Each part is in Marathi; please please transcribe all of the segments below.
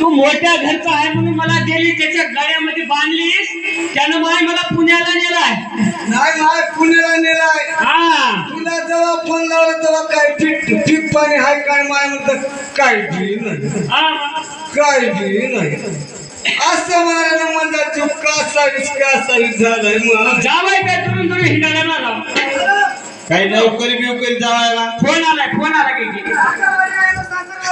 तू मोठ्या घरचा आहे म्हणून मला दिली त्याच्या गळ्यामध्ये बांधलीस. त्यानं माय मला पुण्याला नेलाय. नाही माय पुण्याला नेलाय. हा. तुला जेव्हा फोन लावला तेव्हा काय पीठ पीठ पाणी हाय काय? माय म्हणत काय बी नाही. काय बी नाही. असं म्हणाला ना माझा चूक का असावीस का असावीस झालाय मग? जावाय काय तुम्ही तुम्ही हिंडायला ना लाव. काही नोकरी बिवकरी जावायला? फोन आलाय फोन आला की.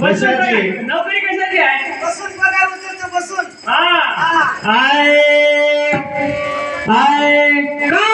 बसून? काय? नोकरी कशाची आहे? बसून हा. आय आय का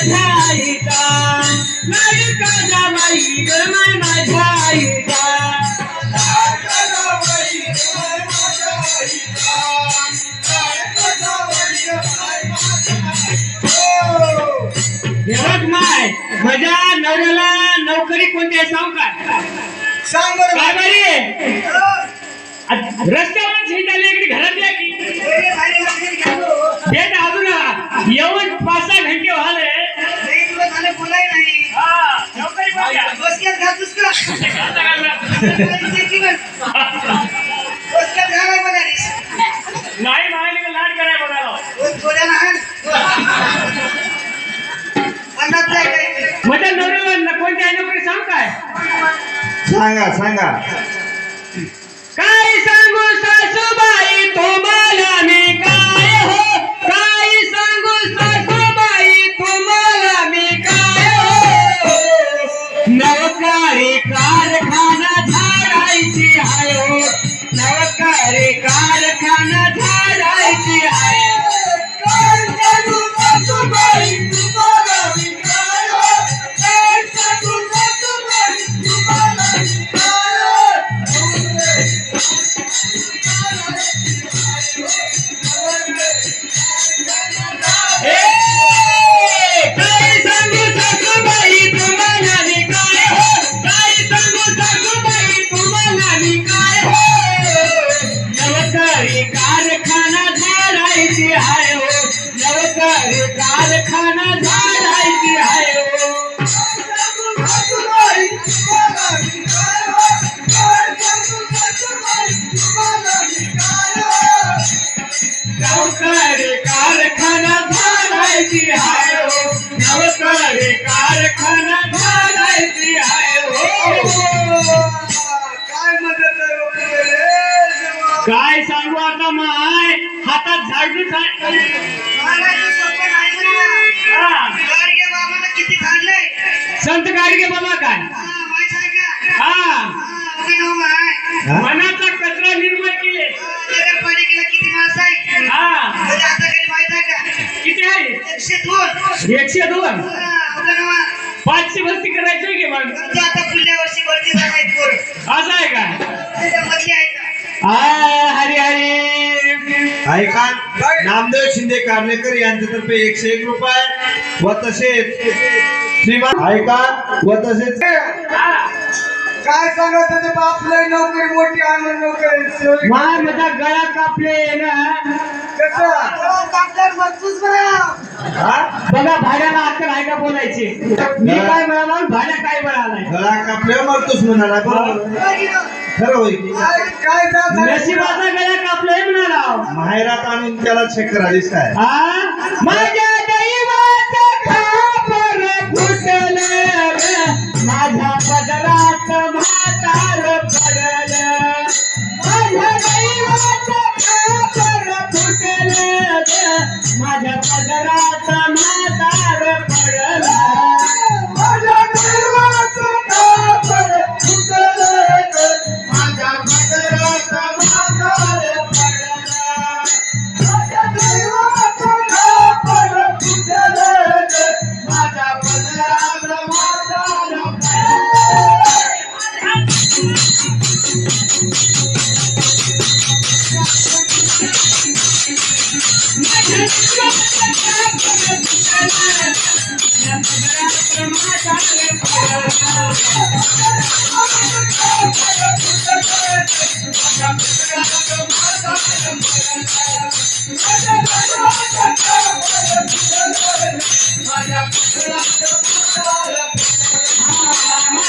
माझ्या आईचा लाडका जावाई ग माय माझ्या आईचा बघ माय माझ्या नवऱ्याला नोकरी कोणती आहे सांगू काय सांग बरं काय रस्त्यावर झेंडाले इकडे घरात या की? भेट अजून येऊन पाच घालता. नाही म्हणाले का लाड कराय बघायला माझ्या नवऱ्याला न- कोणती आहे नोकरी सांग काय? सांगा सांगा. काय सांगू सासूबाई तुम्हाला आता माय. हातात हा, खाल्लंय संत गाडगे बाबा काय? हा हा? मनाचा कचरा निर्मूल केले. नगरपालिकेला किती माणसं आहे? हा. म्हणजे किती आहे? एकशे दोन. एकशे हा. पाचशे भरती करायची की मग? आता पुढल्या वर्षी भरती पोर. असं आहे का? त्याच्यामधली आहे का? ऐका? नामदेव शिंदे कार्लेकर यांच्यातर्फे एकशे एक रुपये व तसेच श्रीमान ऐका व तसेच काय सांगत होते बापले नोकरी मोठी आणून नोकरी. माय माझा गळा कापले ना? बघा भाड्याला अक्कल आहे का बोलायची? मी काय म्हणाला? भाड्या काय म्हणालाय? गळा कापल्यावर मरतोच म्हणाला बरोबर. खरं की? काय? नशिबाचा कापलाय म्हणाला माहेरात आणून त्याला चेक करा दिसताय माझ्या दैवाचं खापर फुटलं माझ्या पदरात म्हातार पडल. माझ्या दैवाचं खापर फुटल माझ्या पदरात म्हातार Thank you.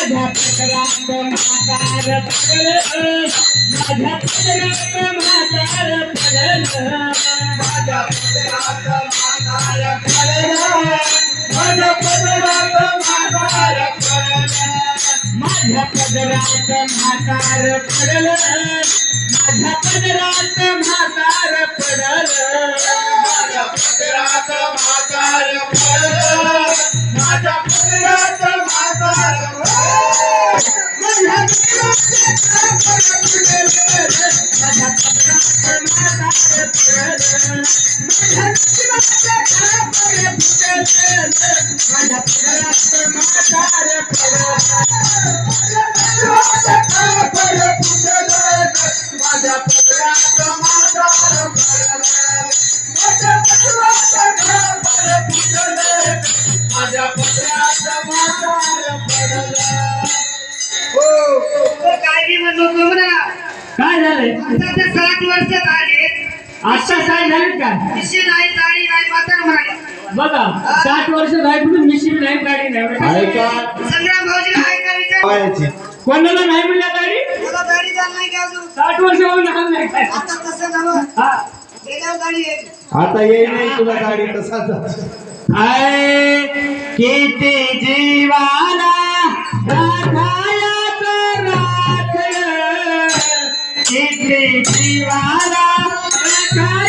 माझ्या पदरात म्हातार पडलं. माझ्या पदरात म्हातार पडलं. माझ्या पदरात म्हातारं पडलं. माझ्या पडलं. माझ्या पडलं. माझ्या पडलं. आता काय झालं का? दिशी नाही ताळी नाही म्हातार बघा साठ वर्ष झाली म्हणून मिशीन नाही. गाडी नाही ऐका. संग्राम भाऊजीला आहे का विचार? पायाची कोणाला नाही म्हणल्या गाडी मला गाडी जाणार नाही का अजून? साठ वर्ष होऊन लहान नाही काय आता नवं हा. गाडी येईल आता येईल नाही तुला गाडी तसाच आय किती जीवाला राखायाचं राखलं. किती जीवाला God.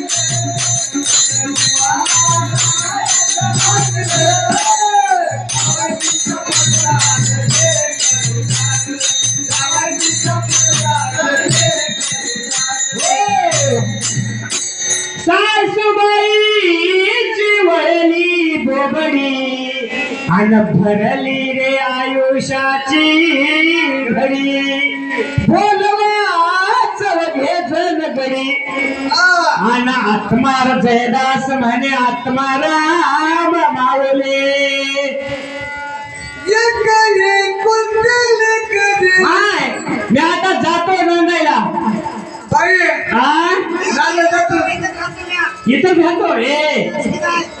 बोबडी अन भरली रे आयुष्याची घडी बोलवाच घे जन घडी अन आत्मार जयदास म्हणे आत्माराम मावले मी आता जातो. नोंदायला इथं घेतो रे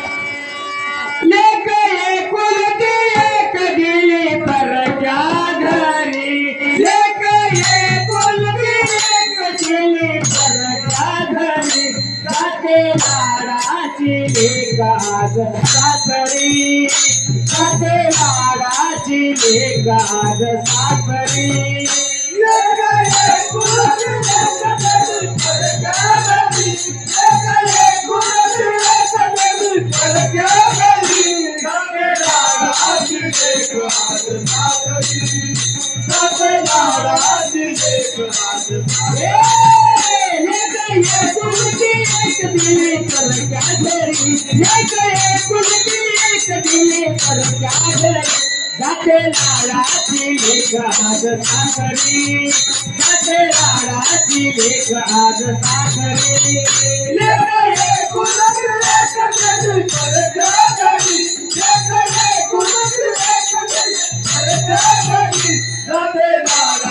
लेकाज सासरी लाडाची जाते लाडाची लेख आज सासरी जाते लाडाची लेख आज सासरी लेख एकुलती एक दिली परक्या घरी. लेख एकुलती एक दिली परक्या घरी. जाते लाडाची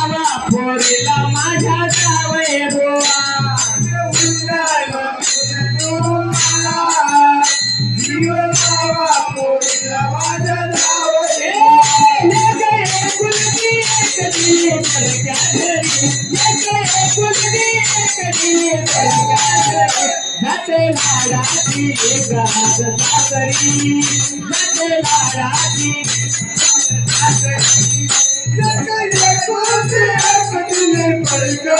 जाते लाडाची सासरी जाते लाडाची सासरी पडका